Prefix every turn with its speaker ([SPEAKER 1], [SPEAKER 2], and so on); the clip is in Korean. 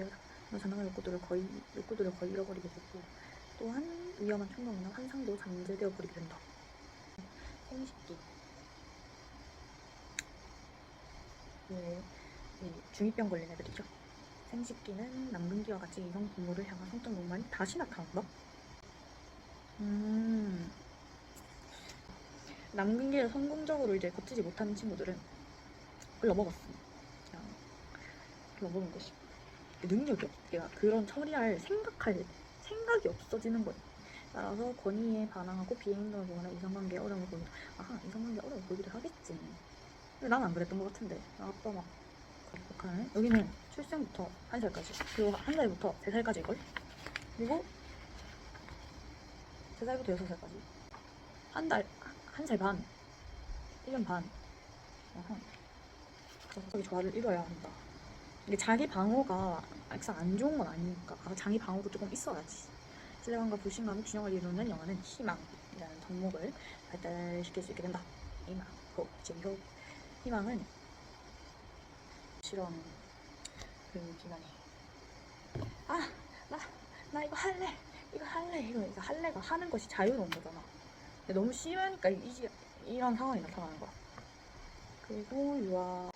[SPEAKER 1] 내가 장난감 욕구들을 거의 욕구들을 거의 잃어버리게 되고 또한 위험한 충동이나 환상도 잠재되어 버리게 된다. 생식기 예, 이 중이병 걸린 애들이죠. 생식기는 남근기와 같이 이성 부모를 향한 성적 욕망이 다시 나타난다. 음. 남근기를 성공적으로 이제 거치지 못하는 친구들은 그걸 넘어갔어. 그냥 넘어간 것이. 능력이 없, 얘가 그런 처리할 생각할 생각이 없어지는 거예요. 따라서 권위에 반항하고 비행동을 보거나 이성관계에 어려움을 보인다. 아하, 이성관계에 어려움을 보이기도 하겠지. 근데 난 안 그랬던 것 같은데. 나 아빠 막 북한은 여기는 출생부터 한 살까지 그리고 한 살부터 세 살까지 이걸 그리고 세 살부터 여섯 살까지 한 달 한 살 반, 1년 반. 어허. 가족의 조화를 이뤄야 한다. 이게 자기 방어가 막상 안 좋은 건 아니니까 아, 자기 방어도 조금 있어야지. 신뢰감과 불신감이 균형을 이루는 영화는 희망이라는 덕목을 발달시킬 수 있게 된다. 희망, 호, 제호. 희망은 실험 그 기간에 아, 나, 나 이거 할래. 이거 할래. 이거, 이거 할래가 하는 것이 자유로운 거잖아. 근데 너무 심하니까 이, 이런 상황이 나타나는 거야. 그리고 유아